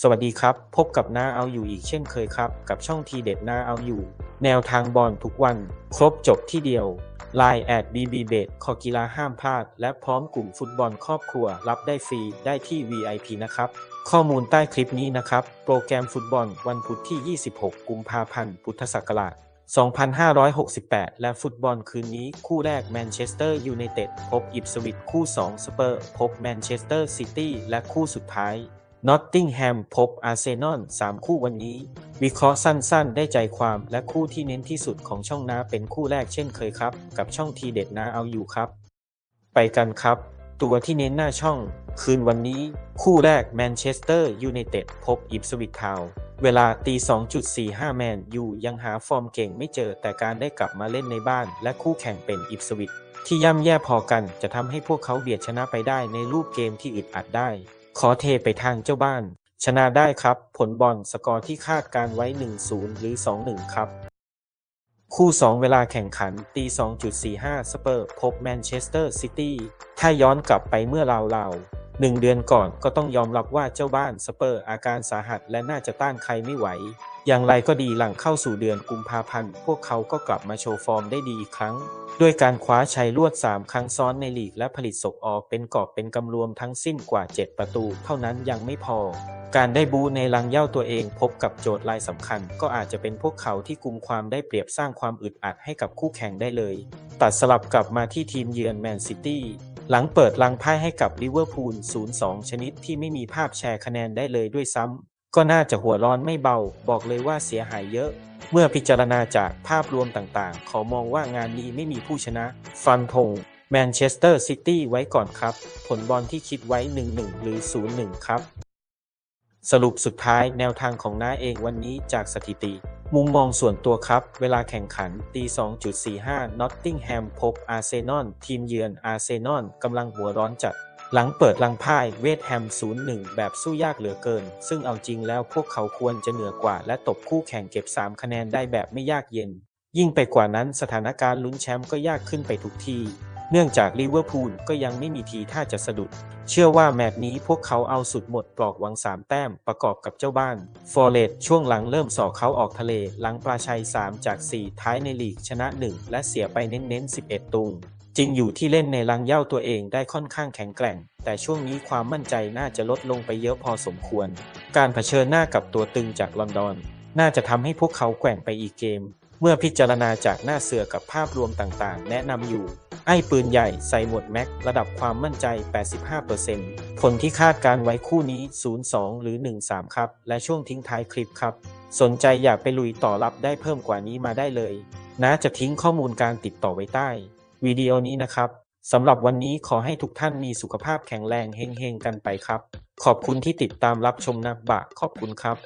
สวัสดีครับ พบกับน้าเอาอยู่อีกเช่นเคยครับ กับช่องทีเด็ดน้าเอาอยู่ แนวทางบอลทุกวัน ครบจบที่เดียว Line แอด BB b e t คอกีฬาห้ามพลาด และพร้อมกลุ่มฟุตบอลครอบครัว รับได้ฟรีได้ที่ VIP นะครับ ข้อมูลใต้คลิปนี้นะครับ โปรแกรมฟุตบอลวันพุธที่ 26 กุมภาพันธ์พุทธศักราช2568 และฟุตบอลคืนนี้คู่แรกแมนเชสเตอร์ยูไนเต็ดพบอิปสวิตคู่ 2 สเปอร์ พบแมนเชสเตอร์ซิตี้และคู่สุดท้าย นอตติงแฮมพบอาร์เซนอล3คู่วันนี้ วิเคราะห์สั้นๆ ได้ใจความและคู่ที่เน้นที่สุดของช่องน้าเป็นคู่แรกเช่นเคยครับ กับช่องทีเด็ดน้าเอาอยู่ครับ ไปกันครับ ตัวที่เน้นหน้าช่อง คืนวันนี้ คู่แรกแมนเชสเตอร์ยูไนเต็ดพบอิปสวิตทาวน์เวลาตี2.45 แมนยูยังหาฟอร์มเก่งไม่เจอแต่การได้กลับมาเล่นในบ้าน และคู่แข่งเป็นอิปสวิตที่ย่ำแย่พอกันจะทำให้พวกเขาเบียดชนะไปได้ในรูปเกมที่อึดอัดได้ ขอเทไปทางเจ้าบ้าน ชนะได้ครับ ผลบอลสกอร์ที่คาดการไว้ 1-0 หรือ 2-1 ครับ คู่ 2 เวลาแข่งขันตี2.45 สเปอร์ พบแมนเชสเตอร์ซิตี้ถ้าย้อนกลับไปเมื่อราวๆหนึ่งเดือนก่อนก็ต้องยอมรับว่าเจ้าบ้านสเปอร์อาการสาหัสและน่าจะต้านใครไม่ไหว อย่างไรก็ดีหลังเข้าสู่เดือนกุมภาพันธ์ พวกเขาก็กลับมาโชว์ฟอร์มได้ดีอีกครั้ง ด้วยการคว้าชัยรวด 3 ครั้งซ้อนในลีกและผลิตส่งออกเป็นกอบเป็นกำรวมทั้งสิ้นกว่า 7 ประตู เท่านั้นยังไม่พอ การได้บูในรังเย้าตัวเองพบกับโจทย์รายสำคัญ ก็อาจจะเป็นพวกเขาที่กุมความได้เปรียบสร้างความอึดอัดให้กับคู่แข่งได้เลย ตัดสลับกลับมาที่ทีมเยือนแมนซิตี้หลังเปิดลังไพ่ให้กับลิเวอร์พูล 0-2 ชนิดที่ไม่มีภาพแชร์คะแนนได้เลยด้วยซ้ำก็น่าจะหัวร้อนไม่เบา บอกเลยว่าเสียหายเยอะ เมื่อพิจารณาจากภาพรวมต่างๆขอมองว่างานนี้ไม่มีผู้ชนะ ฟันธงแมนเชสเตอร์ซิตี้ไว้ก่อนครับ ผลบอลที่คิดไว้ 1-1 หรือ 0-1 ครับ สรุปสุดท้ายแนวทางของน้าเองวันนี้จากสถิติ มุมมองส่วนตัวครับ เวลาแข่งขันตี 2.45 นอตติงแฮมพบอาร์เซนอลทีมเยือนอาร์เซนอลกำลังหัวร้อนจัด หลังเปิดลังพ่ายเวทแฮม 0-1 แบบสู้ยากเหลือเกิน ซึ่งเอาจริงแล้วพวกเขาควรจะเหนือกว่า และตบคู่แข่งเก็บ 3 คะแนนได้แบบไม่ยากเย็น ยิ่งไปกว่านั้นสถานการณ์ลุ้นแชมป์ก็ยากขึ้นไปทุกที เนื่องจากลิเวอร์พูลก็ยังไม่มีทีท่าจะสะดุด เชื่อว่าแมตช์นี้พวกเขาเอาสุดหมดปลอกหวัง 3 แต้มประกอบกับเจ้าบ้าน ฟอร์เรสช่วงหลังเริ่มสอกเขาออกทะเล หลังปลาชัย 3 จาก 4 ท้ายในลีกชนะ 1 และเสียไปเน้นๆ11 ตุง จริงอยู่ที่เล่นในรังเหย้าตัวเองได้ค่อนข้างแข็งแกร่ง แต่ช่วงนี้ความมั่นใจน่าจะลดลงไปเยอะพอสมควร การเผชิญหน้ากับตัวตึงจากลอนดอน น่าจะทำให้พวกเขาแกว่งไปอีกเกม เมื่อพิจารณาจากหน้าเสือกับภาพรวมต่างๆ แนะนำอยู่ ไอ้ปืนใหญ่ใส่หมวดแม็กระดับความมั่นใจ 85%ผลที่คาดการไว้คู่นี้ 0-2 หรือ 1-3 ครับ และช่วงทิ้งท้ายคลิปครับ สนใจอยากไปลุยต่อรับได้เพิ่มกว่านี้มาได้เลยนะจะทิ้งข้อมูลการติดต่อไว้ใต้ วิดีโอนี้นะครับสำหรับวันนี้ขอให้ทุกท่านมีสุขภาพแข็งแรงเฮงๆกันไปครับ ขอบคุณที่ติดตามรับชมนะบะขอบคุณครับ